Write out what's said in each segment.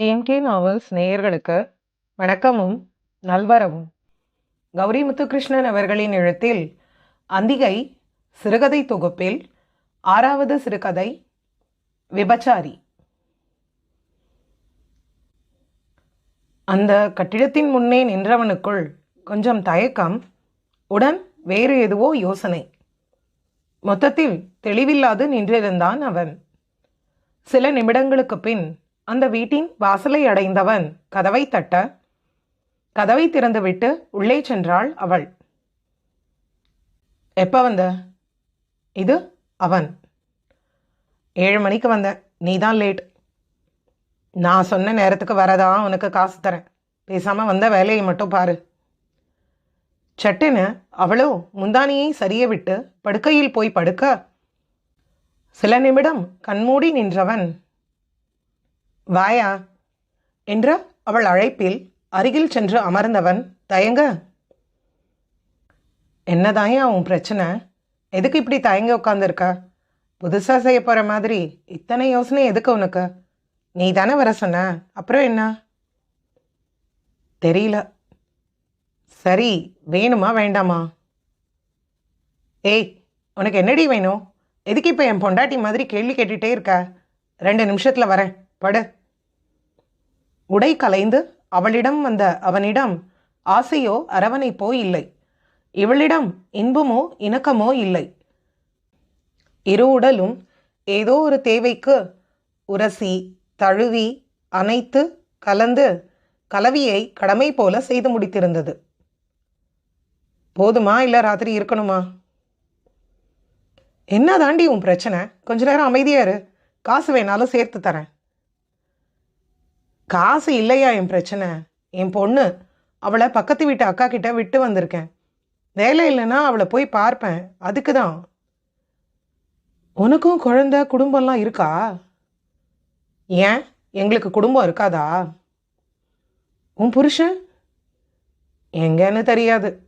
DMK novels நேயர்களுக்கு வணக்கமும் நல்வரவும். கௌரி முத்துகிருஷ்ணன் அவர்களின் எழுத்தில் அந்திகை சிறுகதை தொகுப்பில் ஆறாவது சிறுகதை விபச்சாரி. அந்த கட்டிடத்தின் முன்னே நின்றவனுக்குள் கொஞ்சம் தயக்கம் உடன் வேறு எதுவோ யோசனை. மொத்தத்தில் தெளிவில்லாது நின்றிருந்தான் அவன். சில நிமிடங்களுக்கு பின் அந்த வீட்டின் வாசலை அடைந்தவன் கதவை தட்ட கதவை திறந்துவிட்டு உள்ளே சென்றாள் அவள். எப்ப வந்த? இது அவன். ஏழு மணிக்கு வந்தேன் நீ தான் லேட். நான் சொன்ன நேரத்துக்கு வரதா? உனக்கு காசு தரேன். பேசாமல் வந்த வேலையை மட்டும் பாரு. சட்டுன்னு அவளோ முந்தானியை சரிய விட்டு படுக்கையில் போய் படுக்க? சில நிமிடம் கண்மூடி நின்றவன். வாயா? என்ற அவள் அழைப்பில் அருகில் சென்று அமர்ந்தவன் தயங்க. என்னதாயா உன் பிரச்சனை? எதுக்கு இப்படி தயங்க உட்காந்துருக்க புதுசாக செய்ய போகிற மாதிரி இத்தனை யோசனை எதுக்கு உனக்கு? நீ தானே வர சொன்ன. அப்புறம் என்ன? தெரியல. சரி வேணுமா வேண்டாமா? ஏய் உனக்கு என்னடி வேணும்? எதுக்கு இப்போ என் பொண்டாட்டி மாதிரி கேள்வி கேட்டுகிட்டே இருக்க? ரெண்டு நிமிஷத்தில் வரேன். படு. உடை கலைந்து அவளிடம் வந்த அவனிடம் ஆசையோ அரவணைப்போ இல்லை. இவளிடம் இன்பமோ இணக்கமோ இல்லை. இரு உடலும் ஏதோ ஒரு தேவைக்கு உரசி தழுவி அனைத்து கலந்து கலவியை கடமை போல செய்து முடித்திருந்தது. போதுமா? இல்லை ராத்திரி இருக்கணுமா? என்ன தாண்டி உன் பிரச்சனை? கொஞ்ச நேரம் அமைதியாரு காசு வேணாலும் சேர்த்து தரேன். காசு இல்லையா என் பிரச்சனை? என் பொண்ணு. அவளை பக்கத்து வீட்டு அக்கா கிட்ட விட்டு வந்திருக்கேன். வேலை இல்லைன்னா அவளை போய் பார்ப்பேன். அதுக்கு தான். உனக்கும் குழந்தை குடும்பம்லாம் இருக்கா? ஏன்? எங்களுக்கு குடும்பம் இருக்காதா? உன் புருஷன்? எங்கன்னு தெரியாது.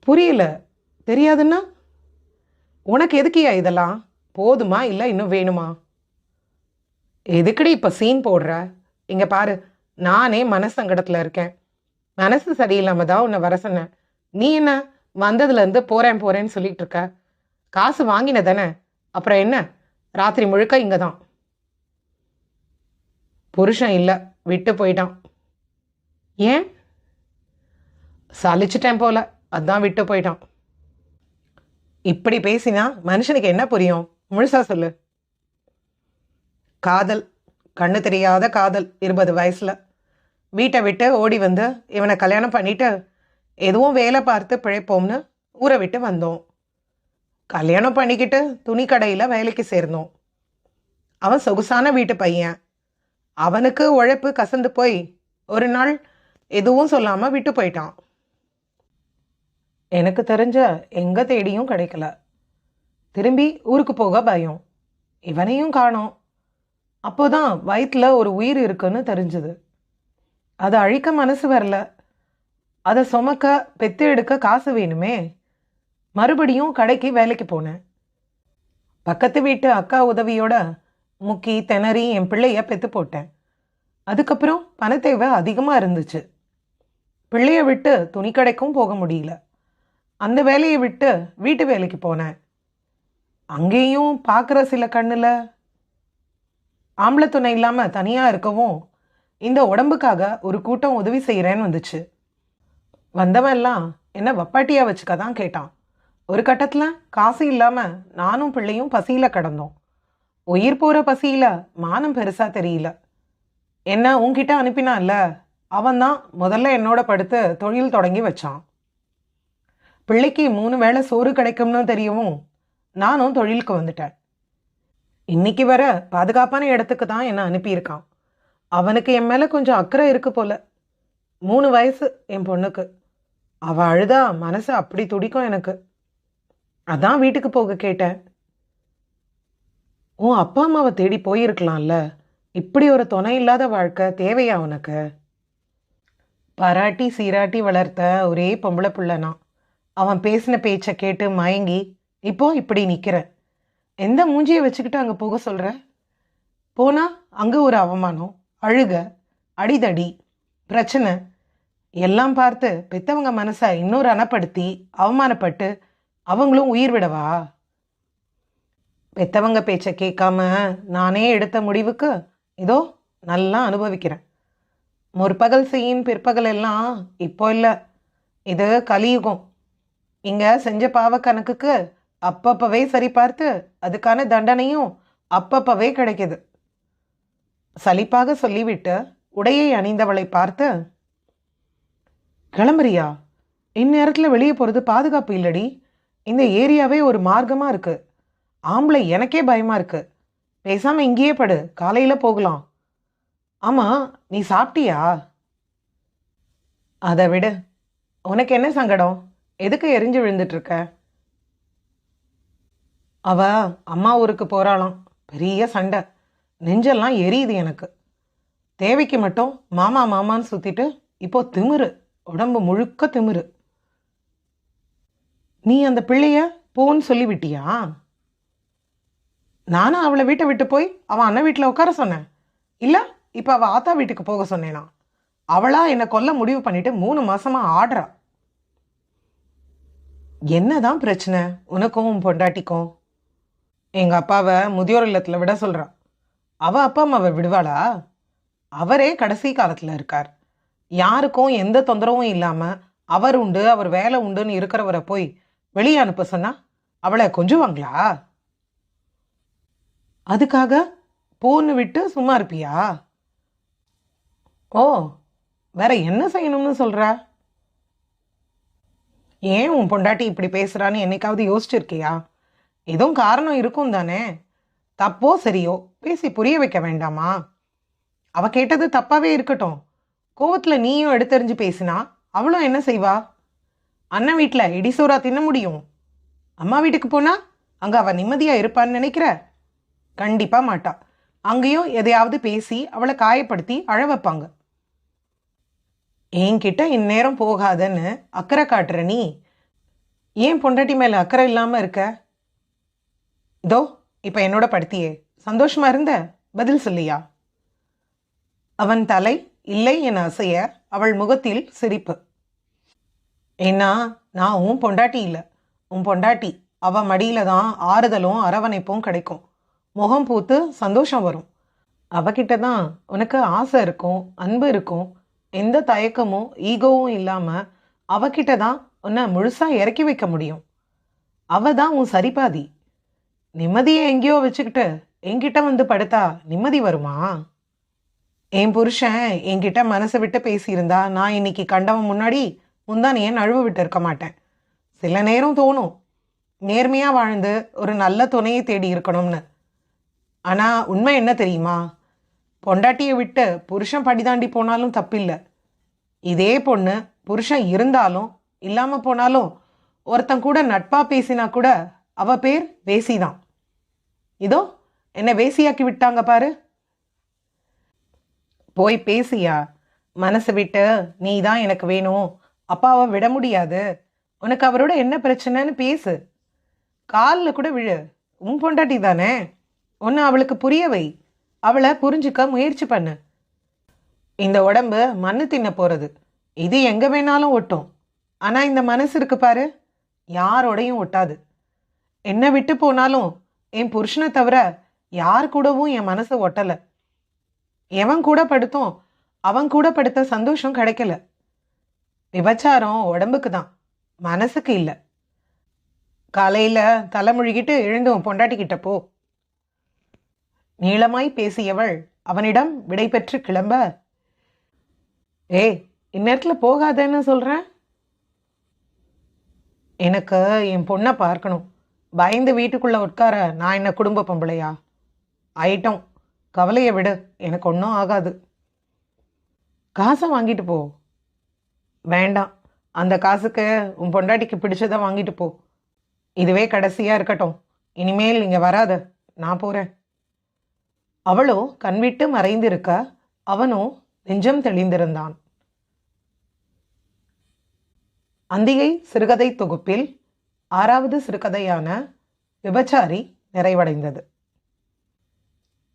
புரியல. தெரியாதுன்னா? உனக்கு எதுக்கியா இதெல்லாம்? போதுமா? இல்லை இன்னும் வேணுமா? எதுக்குடி இப்போ சீன் போடுற? இங்கே பாரு நானே மனசங்கடத்தில் இருக்கேன். மனசு சரியில்லாம தான் உன்னை வர சொன்னேன். நீ என்ன வந்ததுலேருந்து போகிறேன் போகிறேன்னு சொல்லிட்டு இருக்க? காசு வாங்கின தானே? அப்புறம் என்ன? ராத்திரி முழுக்க இங்கே தான் புருஷன் இல்லை விட்டு போயிட்டான். ஏன்? சலிச்சிட்டேன் போல அதான் விட்டு போயிட்டான். இப்படி பேசினா மனுஷனுக்கு என்ன புரியும்? முழுசா சொல்லு. காதல் கண்ணு தெரியாத காதல் இருபது வயசில். வீட்டை விட்டு ஓடி வந்து இவனை கல்யாணம் பண்ணிட்டு எதுவும் வேலை பார்த்து பிழைப்போம்னு ஊரை விட்டு வந்தோம். கல்யாணம் பண்ணிக்கிட்டு துணி கடையில் வேலைக்கு சேர்ந்தோம். அவன் சொகுசான வீட்டு பையன். அவனுக்கு உழைப்பு கசந்து போய் ஒரு நாள் எதுவும் சொல்லாமல் விட்டு போயிட்டான். எனக்கு தெரிஞ்ச எங்கே தேடியும் கிடைக்கல. திரும்பி ஊருக்கு போக பயம். இவனையும் காணோம். அப்போதான் வயிற்றில் ஒரு உயிர் இருக்குன்னு தெரிஞ்சுது. அதை அழிக்க மனசு வரல. அதை சுமக்க பெத்து எடுக்க காசு வேணுமே. மறுபடியும் கடைக்கு வேலைக்கு போனேன். பக்கத்து வீட்டு அக்கா உதவியோட முக்கி திணறி என் பிள்ளைய பெத்து போட்டேன். அதுக்கப்புறம் பணத்தேவை அதிகமாக இருந்துச்சு. பிள்ளைய விட்டு துணி கடைக்கும் போக முடியல. அந்த வேலையை விட்டு வீட்டு வேலைக்கு போனேன். அங்கேயும் பார்க்குற சில கண்ணில் ஆம்பளை துணை இல்லாமல் தனியாக இருக்கவும் இந்த உடம்புக்காக ஒரு கூட்டம் உதவி செய்கிறேன்னு வந்துச்சு. வந்தவன் எல்லாம் என்ன வப்பாட்டியாக வச்சுக்க தான் கேட்டான். ஒரு கட்டத்தில் காசு இல்லாமல் நானும் பிள்ளையும் பசியில் கிடந்தோம். உயிர் போகிற பசியில் மானம் பெருசாக தெரியல. என்ன உன்கிட்ட அனுப்பினான்ல? அவன் தான் முதல்ல என்னோட படுத்து தொழில் தொடங்கி வச்சான். பிள்ளைக்கு மூணு வேளை சோறு கிடைக்கும்னு தெரியவும் நானும் தொழிலுக்கு வந்துட்டேன். இன்னைக்கு வர பாதுகாப்பான இடத்துக்கு தான் என்னை அனுப்பியிருக்கான். அவனுக்கு என் மேலே கொஞ்சம் அக்கறை இருக்கு போல. மூணு வயசு என் பொண்ணுக்கு. அவள் அழுதா மனசு அப்படி துடிக்கும் எனக்கு. அதான் வீட்டுக்கு போக கேட்டேன். உன் அப்பா அம்மாவை தேடி போயிருக்கலாம்ல. இப்படி ஒரு துணை இல்லாத வாழ்க்கை தேவையா உனக்கு? பாராட்டி சீராட்டி வளர்த்த ஒரே பொம்பளை பிள்ளை நான் அவன் பேசின பேச்சை கேட்டு மயங்கி இப்போ இப்படி நிற்கிறேன் எந்த மூஞ்சியை வச்சுக்கிட்டு அங்கே போக சொல்கிற போனால் அங்கே ஒரு அவமானம் அழுக அடிதடி பிரச்சனை. எல்லாம் பார்த்து பெத்தவங்க மனசை இன்னொரு அணப்படுத்தி அவமானப்பட்டு அவங்களும் உயிர் விடவா? பெத்தவங்க பேச்சை கேட்காம நானே எடுத்த முடிவுக்கு இதோ நல்லா அனுபவிக்கிறேன். முற்பகல் செய்யும் பிற்பகல் எல்லாம் இப்போ இல்லை. இது கலியுகம். இங்கே செஞ்ச பாவ கணக்குக்கு அப்பப்பவே சரி பார்த்து அதுக்கான தண்டனையும் அப்பப்பவே கிடைக்குது. சலிப்பாக சொல்லிவிட்டு உடையை அணிந்தவளை பார்த்து கிளம்புறியா? இந்நேரத்தில் வெளியே போகிறது பாதுகாப்பு இல்லடி. இந்த ஏரியாவே ஒரு மார்க்கமாக இருக்குது ஆம்பளை எனக்கே பயமாக இருக்குது பேசாமல் இங்கேயே படு. காலையில் போகலாம். ஆமாம் நீ சாப்பிட்டியா? அதை விடு. உனக்கு என்ன சங்கடம்? எதுக்கு எரிஞ்சு விழுந்துட்டுருக்க அவ அம்மா ஊருக்கு போகிறாளாம் பெரிய சண்டை. நெஞ்செல்லாம் எரியுது எனக்கு. தேவைக்கு மட்டும் மாமா மாமான்னு சுத்திட்டு இப்போ திமிரு. உடம்பு முழுக்க திமிரு. நீ அந்த பிள்ளைய போன்னு சொல்லி விட்டியா நானும் அவளை வீட்டை விட்டு போய் அவன் அண்ணன் வீட்டில் உட்கார சொன்னேன். இல்லை இப்போ அவள் ஆத்தா வீட்டுக்கு போக சொன்னேனா? அவளா என்னை கொல்ல முடிவு பண்ணிட்டு மூணு மாசமா ஆடுறா. என்னதான் பிரச்சனை? உனக்கும் பொண்டாட்டிக்கும். எங்கள் அப்பாவை முதியோர் இல்லத்தில் விட சொல்கிறான் அவள் அப்பா அம்மாவை விடுவாளா? அவரே கடைசி காலத்தில் இருக்கார். யாருக்கும் எந்த தொந்தரவும் இல்லாமல் அவர் உண்டு அவர் வேலை உண்டுன்னு இருக்கிறவரை போய் வெளியே அனுப்ப சொன்னா அவளை கொஞ்சுவாங்களா? அதுக்காக போன்னு விட்டு சும்மா இருப்பியா? ஓ வேற என்ன செய்யணும்னு சொல்கிற ஏன் உன் பொண்டாட்டி இப்படி பேசுறான்னு என்னைக்காவது யோசிச்சிருக்கியா? எதுவும் காரணம் இருக்கும் தானே? தப்போ சரியோ? பேசி புரிய வைக்க வேண்டாமா? அவ கேட்டது தப்பாவே இருக்கட்டும். கோவத்தில் நீயும் எடுத்தெறிஞ்சு பேசினா அவளும் என்ன செய்வா? அண்ணன் வீட்டில் இடிசோரா தின்ன முடியும். அம்மா வீட்டுக்கு போனா அங்கே அவள் நிம்மதியாக இருப்பான்னு நினைக்கிற? கண்டிப்பாக மாட்டா. அங்கேயும் எதையாவது பேசி அவளை காயப்படுத்தி அழ வைப்பாங்க. என்கிட்ட இந்நேரம் போகாதன்னு அக்கறை காட்டுற நீ? ஏன் பொண்டாட்டி மேலே அக்கறை இல்லாமல் இருக்க? இதோ இப்போ என்னோட படுத்தியே. சந்தோஷமா இருந்த? பதில் சொல்லியா? அவன் தலை இல்லை என அசைய அவள் முகத்தில் சிரிப்பு. ஏன்னா நான் உன் பொண்டாட்டி இல்லை. உன் பொண்டாட்டி அவ மடியில தான் ஆறுதலும் அரவணைப்பும் கிடைக்கும். முகம் பூத்து சந்தோஷம் வரும். அவகிட்ட தான் உனக்கு ஆசை இருக்கும் அன்பு இருக்கும். எந்த தயக்கமும் ஈகோவும் இல்லாமல் அவகிட்ட தான் உன்னை முழுசாக இறக்கி வைக்க முடியும். அவ தான் உன் சரிபாதி. நிம்மதியை எங்கேயோ வச்சுக்கிட்டு என்கிட்ட வந்து படுத்தா நிம்மதி வருமா? என் புருஷன் என்கிட்ட மனசை விட்டு பேசியிருந்தா நான் இன்னைக்கு கண்டவன் முன்னாடி முந்தானியை நழுவ விட்டு இருக்க மாட்டேன். சில நேரம் தோணும் நேர்மையாக வாழ்ந்து ஒரு நல்ல துணையை தேடி இருக்கணும்னு. ஆனால் உண்மை என்ன தெரியுமா? பொண்டாட்டியை விட்டு புருஷன் படிதாண்டி போனாலும் தப்பில்லை. இதே பொண்ணு புருஷன் இருந்தாலும் இல்லாமல் போனாலும் ஒருத்தன் கூட நட்பாக பேசினா கூட அவ பேர் வேசிதான் இதோ என்னை வேசியாக்கி விட்டாங்க பாரு. போய் பேசியா மனசு விட்டு நீ தான் எனக்கு வேணும். அப்பாவை விட முடியாது. உனக்கு அவரோட என்ன பிரச்சனைன்னு பேசு. காலில் கூட விழு. உன் பொண்டாட்டி தானே. ஒன்று அவளுக்கு புரிய வை. அவளை புரிஞ்சுக்க முயற்சி பண்ணு. இந்த உடம்பு மண்ணு தின்ன போகிறது இது எங்கே வேணாலும் ஒட்டும். ஆனால் இந்த மனசு இருக்கு பாரு. யாரோடையும் ஒட்டாது. என்னை விட்டு போனாலும் என் புருஷனை தவிர யார் கூடவும் என் மனசு ஒட்டலை. எவன் கூட படுத்தோம் அவன் கூட படுத்த சந்தோஷம் கிடைக்கல. விபச்சாரம் உடம்புக்கு தான் மனசுக்கு இல்லை. காலையில் தலைமுழுகிட்டு எழுந்தும் பொண்டாட்டிக்கிட்ட போ. நீளமாய் பேசியவள் அவனிடம் விடை பெற்று கிளம்ப ஏய் இந்நேரத்தில் போகாதேன்னு சொல்கிறேன் எனக்கு என் பொண்ணை பார்க்கணும். பயந்து வீட்டுக்குள்ளே உட்கார நான் என்ன குடும்ப பொம்பளையா? ஆயிட்டோம் கவலையை விடு. எனக்கு ஒன்றும் ஆகாது. காசை வாங்கிட்டு போ. வேண்டாம். அந்த காசுக்கு உன் பொண்டாட்டிக்கு பிடிச்சதை வாங்கிட்டு போ. இதுவே கடைசியாக இருக்கட்டும். இனிமேல் இங்கே வராத. நான் போகிறேன் அவளோ கண்விட்டு மறைந்திருக்க அவனோ நெஞ்சம் தெளிந்திருந்தான். அந்திகை சிறுகதை தொகுப்பில் ஆறாவது சிறுகதையான விபச்சாரி நிறைவடைந்தது.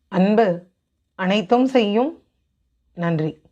அன்பு அனைத்தும் செய்யும். நன்றி.